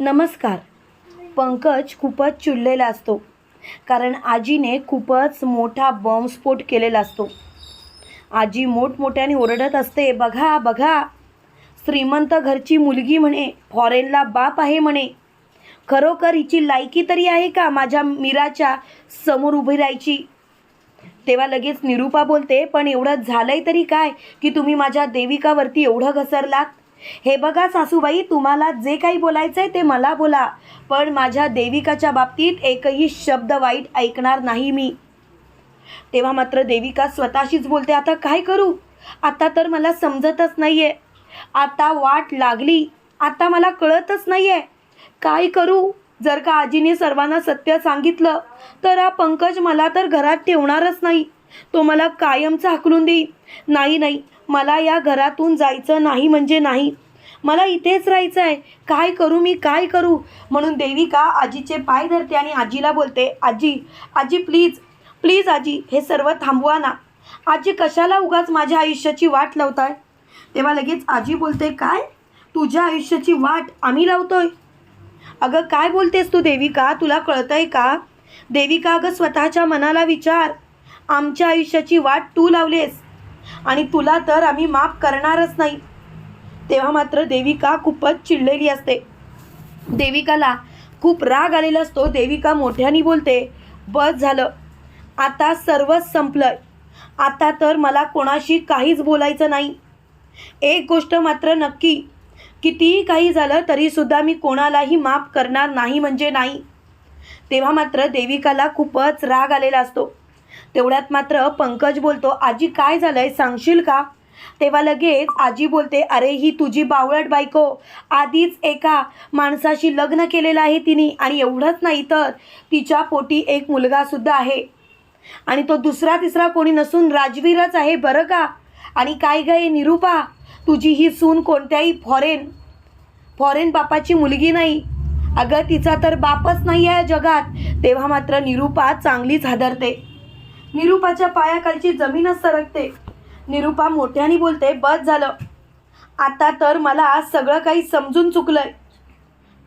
नमस्कार. पंकज खूपच चिडलेला असतो. कारण आजीने खूपच मोठा बॉम्बस्फोट केलेला असतो. आजी मोठमोठ्याने ओरडत असते बघा बघा. श्रीमंत घरची मुलगी म्हणे फॉरेनला बाप आहे म्हणे. खरोखर हिची लायकी तरी आहे का माझ्या मीराच्या समोर उभी राहायची? तेव्हा लगेच निरूपा बोलते पण एवढं झालंय तरी काय? की तुम्ही माझ्या देविकावरती एवढं घसरलात? हे बघा सासूबाई तुम्हाला जे काही बोलायचं आहे ते मला बोला. पण माझ्या देविकाच्या बाबतीत एकही शब्द वाईट ऐकणार नाही मी. तेव्हा मात्र देविका स्वतःशीच बोलते आता काय करू? आता तर मला समजतच नाही आहे आता वाट लागली. आता मला कळतच नाही आहे काय करू? जर का आजीने सर्वांना सत्य सांगितलं तर हा पंकज मला तर घरात ठेवणारच नाही. तो मला कायमचा हाकलून देईल. नाही नाही. मला या घरातून जायचं नाही म्हणजे नाही. मला इथेच राहायचं आहे काय करू मी काय करू? म्हणून देविका आजीचे पाय धरते आणि आजीला बोलते आजी आजी प्लीज प्लीज आजी हे सर्व थांबवा ना. आजी कशाला उगाच माझ्या आयुष्याची वाट लावताय? तेव्हा लगेच आजी बोलते काय? तुझ्या आयुष्याची वाट आम्ही लावतोय. अगं काय बोलतेस तू देविका? तुला कळतंय का? देविका अगं स्वतःच्या मनाला विचार. आमच्या आयुष्याची वाट तू लावलीस आणि तुला तर आम्ही माफ करणारच नाही. तेव्हा मात्र देविका खूपच चिडलेली असते. देविकाला खूप राग आलेला असतो. देविका मोठ्याने बोलते बस झालं. आता सर्वच संपलंय. आता तर मला कोणाशी काहीच बोलायचं नाही. एक गोष्ट मात्र नक्की कितीही काही झालं तरीसुद्धा मी कोणालाही माफ करणार नाही म्हणजे नाही. तेव्हा मात्र देविकाला खूपच राग आलेला असतो. तेवढ्यात मात्र पंकज बोलतो आजी काय झालंय? सांगशील का? तेव्हा लगेच आजी बोलते अरे ही तुझी बावळट बायको. आधीच एका माणसाशी लग्न केलेलं आहे तिने आणि एवढंच नाही तर तिच्या पोटी एक मुलगासुद्धा आहे. आणि तो दुसरा तिसरा कोणी नसून राजवीरच आहे बरं का? आणि काय गाय निरूपा? तुझी ही सून कोणत्याही फॉरेन फॉरेन बापाची मुलगी नाही. अगं तिचा तर बापच नाही आहे जगात. तेव्हा मात्र निरूपा चांगलीच हादरते. निरूपाच्या पायाखालची जमीनच सरकते. निरूपा मोठ्याने बोलते बस झालं. आता तर मला सगळं काही समजून चुकलंय.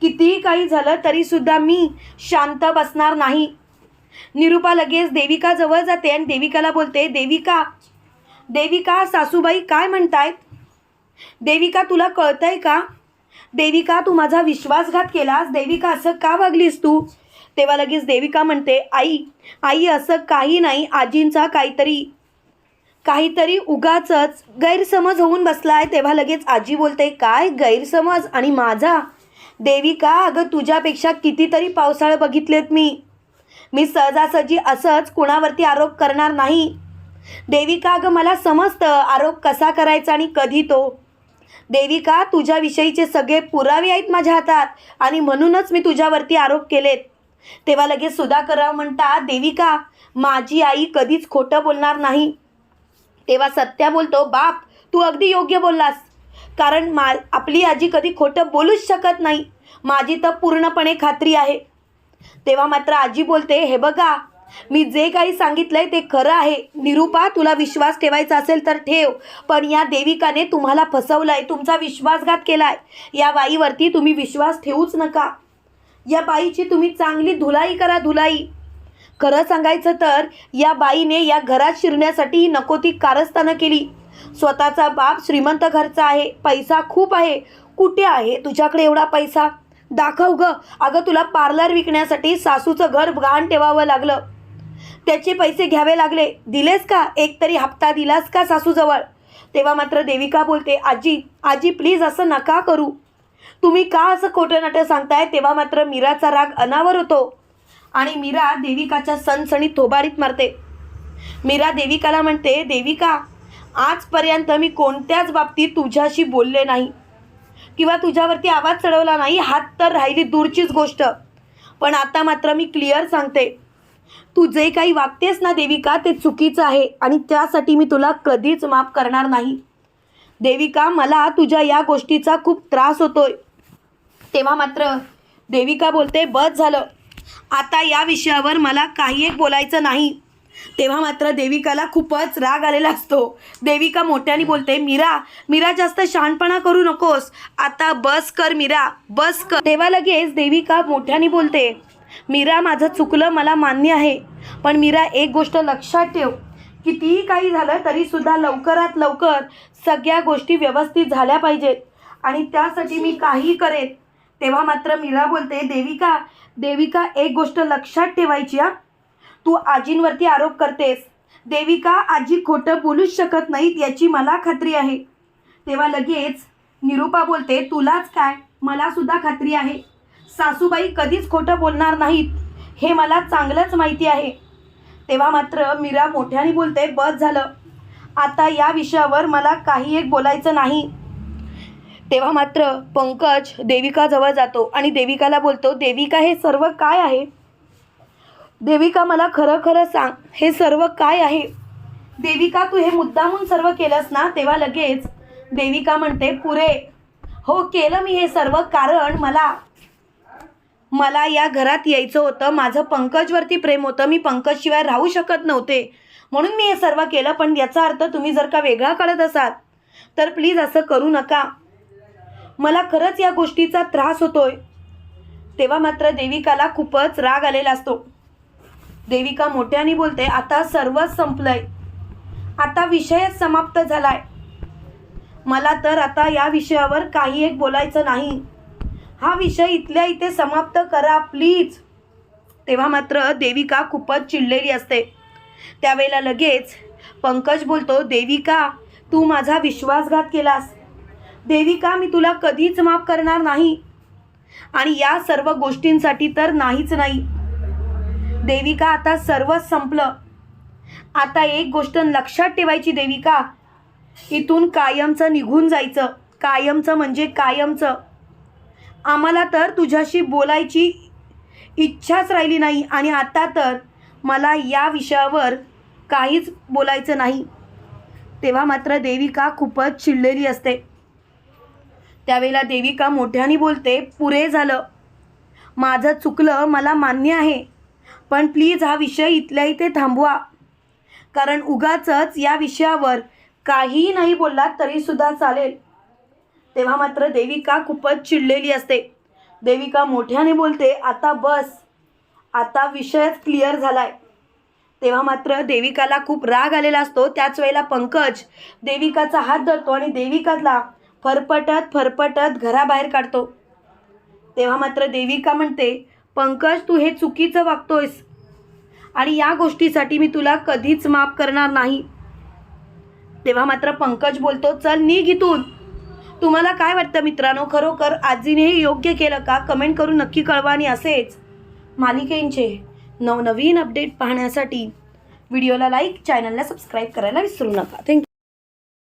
कितीही काही झालं तरीसुद्धा मी शांत बसणार नाही. निरूपा लगेच देविका जवळ जाते आणि देविकाला बोलते देविका देविका सासूबाई काय म्हणतायत देविका तुला कळतंय का? देविका तू माझा विश्वासघात केलास? देविका असं का वागलीस तू? तेव्हा लगेच देविका म्हणते आई आई असं काही नाही. आजींचा काहीतरी काहीतरी उगाचच गैरसमज होऊन बसला आहे तेव्हा लगेच आजी बोलते काय गैरसमज? आणि माझा? देविका अगं तुझ्यापेक्षा कितीतरी पावसाळं बघितलेत मी. मी सहजासहजी असंच कुणावरती आरोप करणार नाही. देविका अगं मला समजतं आरोप कसा करायचा आणि कधी तो. देविका तुझ्याविषयीचे सगळे पुरावे आहेत माझ्या हातात आणि म्हणूनच मी तुझ्यावरती आरोप केलेत. तेव्हा लगेच सुधाकरराव म्हणतात देविका माझी आई कधीच खोटं बोलणार नाही. तेव्हा सत्या बोलतो बाप तू अगदी योग्य बोललास. कारण मा आपली आजी कधी खोटं बोलूच शकत नाही. माझी तर पूर्णपणे खात्री आहे. तेव्हा मात्र आजी बोलते हे बघा मी जे काही सांगितलंय ते खरं आहे. निरूपा तुला विश्वास ठेवायचा असेल तर ठेव. पण या देविकाने तुम्हाला फसवलंय तुमचा विश्वासघात केलाय. या बाईवरती तुम्ही विश्वास ठेवूच नका. या बाईची तुम्ही चांगली धुलाई करा धुलाई. खरं सांगायचं तर या बाईने या घरात शिरण्यासाठी नको ती कारस्थानं केली. स्वतःचा बाप श्रीमंत घरचा आहे पैसा खूप आहे. कुठे आहे तुझ्याकडे एवढा पैसा? दाखव ग. अगं तुला पार्लर विकण्यासाठी सासूचं घर गहाण ठेवावं लागलं. त्याचे पैसे घ्यावे लागले. दिलेस का? एक तरी हप्ता दिलास का सासूजवळ? तेव्हा मात्र देविका बोलते आजी आजी प्लीज असं नका करू. तुम्ही का असं खोटं नाटं सांगताय? तेव्हा मात्र मीराचा राग अनावर होतो. आणि मीरा देविकाच्या सणसणीत थोबाडीत मारते. मीरा देविकाला म्हणते देविका आजपर्यंत मी कोणत्याच बाबतीत तुझ्याशी बोलले नाही. किंवा तुझ्यावरती आवाज चढवला नाही. हात तर राहिली दूरचीच गोष्ट. पण आता मात्र मी क्लिअर सांगते. तू जे काही वागतेस ना देविका ते चुकीचं आहे. आणि त्यासाठी मी तुला कधीच माफ करणार नाही. देविका मला तुझ्या या गोष्टीचा खूप त्रास होतोय. तेव्हा मात्र देविका बोलते बस झालं. आता या विषयावर मला काही एक बोलायचं नाही. तेव्हा मात्र देविकाला खूपच राग आलेला असतो. देविका मोठ्याने बोलते मीरा मीरा जास्त शहाणपणा करू नकोस. आता बस कर मीरा बस कर. तेव्हा लगेच देविका मोठ्याने बोलते मीरा माझं चुकलं मला मान्य आहे. पण मीरा एक गोष्ट लक्षात ठेव. कितीही काही झालं तरी सुद्धा लवकरात लवकर सगळ्या गोष्टी व्यवस्थित झाल्या पाहिजेत. आणि त्यासाठी मी काही करेन. तेव्हा मात्र मीरा बोलते देविका देविका एक गोष्ट लक्षात ठेवायची हा. तू आजींवरती आरोप करतेस. देविका आजी खोटं बोलूच शकत नाहीत याची मला खात्री आहे. तेव्हा लगेच निरूपा बोलते तुलाच काय? मला सुद्धा खात्री आहे. सासूबाई कधीच खोटं बोलणार नाहीत. हे मला चांगलंच माहिती आहे. तेव्हा मात्र मीरा मोठ्याने बोलते बस झालं. आता या विषयावर मला काही एक बोलायचं नाही. तेव्हा मात्र पंकज देविकाजवळ जातो आणि देविकाला बोलतो देविका हे सर्व काय आहे? देविका मला खरं खरं सांग हे सर्व काय आहे? देविका तू हे मुद्दामून सर्व केलंस ना? तेव्हा लगेच देविका म्हणते पुरे. हो केलं मी हे सर्व कारण मला. मला या घरात यायचं होतं. माझं पंकजवरती प्रेम होतं. मी पंकजशिवाय राहू शकत नव्हते. म्हणून मी हे सर्व केलं पण याचा अर्थ तुम्ही जर का वेगळा कळत असाल तर प्लीज असं करू नका. मला खरंच या गोष्टीचा त्रास होतोय. तेव्हा मात्र देविकाला खूपच राग आलेला असतो. देविका मोठ्याने बोलते आता सर्वच संपलंय. आता विषयच समाप्त झालाय. मला तर आता या विषयावर काही एक बोलायचं नाही. हा विषय इथल्या इथे समाप्त करा प्लीज. तेव्हा मात्र देविका खूपच चिडलेली असते. त्यावेळेला लगेच पंकज बोलतो देविका तू माझा विश्वासघात केलास. देविका मी तुला कधीच माफ करणार नाही. आणि या सर्व गोष्टींसाठी तर नाहीच नाही. देविका आता सर्वच संपलं. आता एक गोष्ट लक्षात ठेवायची देविका इथून कायमचं निघून जायचं. कायमचं म्हणजे कायमचं. आम्हाला तर तुझ्याशी बोलायची इच्छाच राहिली नाही आणि आता तर मला या विषयावर काहीच बोलायचं नाही. तेव्हा मात्र देविका खूपच चिडलेली असते. त्यावेळेला देविका मोठ्याने बोलते पुरे झालं. माझं चुकलं मला मान्य आहे पण प्लीज हा विषय इथल्या इथे थांबवा. कारण उगाचच या विषयावर काहीही नाही बोललात तरीसुद्धा चालेल. तेव्हा मात्र देविका खूपच चिडलेली असते. देविका मोठ्याने बोलते आता बस. आता विषयच क्लिअर झालाय. तेव्हा मात्र देविकाला खूप राग आलेला असतो. त्याच वेळेला पंकज देविकाचा हात धरतो आणि देविकाला फरफटत फरफटत घराबाहेर काढतो. तेव्हा मात्र देविका म्हणते पंकज तू हे चुकीचं वागतोयस. आणि या गोष्टीसाठी मी तुला कधीच माफ करणार नाही. तेव्हा मात्र पंकज बोलतो चल निघ इथून. तुम्हाला काय वाटतं मित्रांनो? खरोखर आजीने हे योग्य केलं का? कमेंट करून नक्की कळवा आणि असेच मालिकेंचे नवनवीन अपडेट पाहण्यासाठी व्हिडिओला लाईक चॅनलला सबस्क्राईब करायला विसरू नका. थँक्यू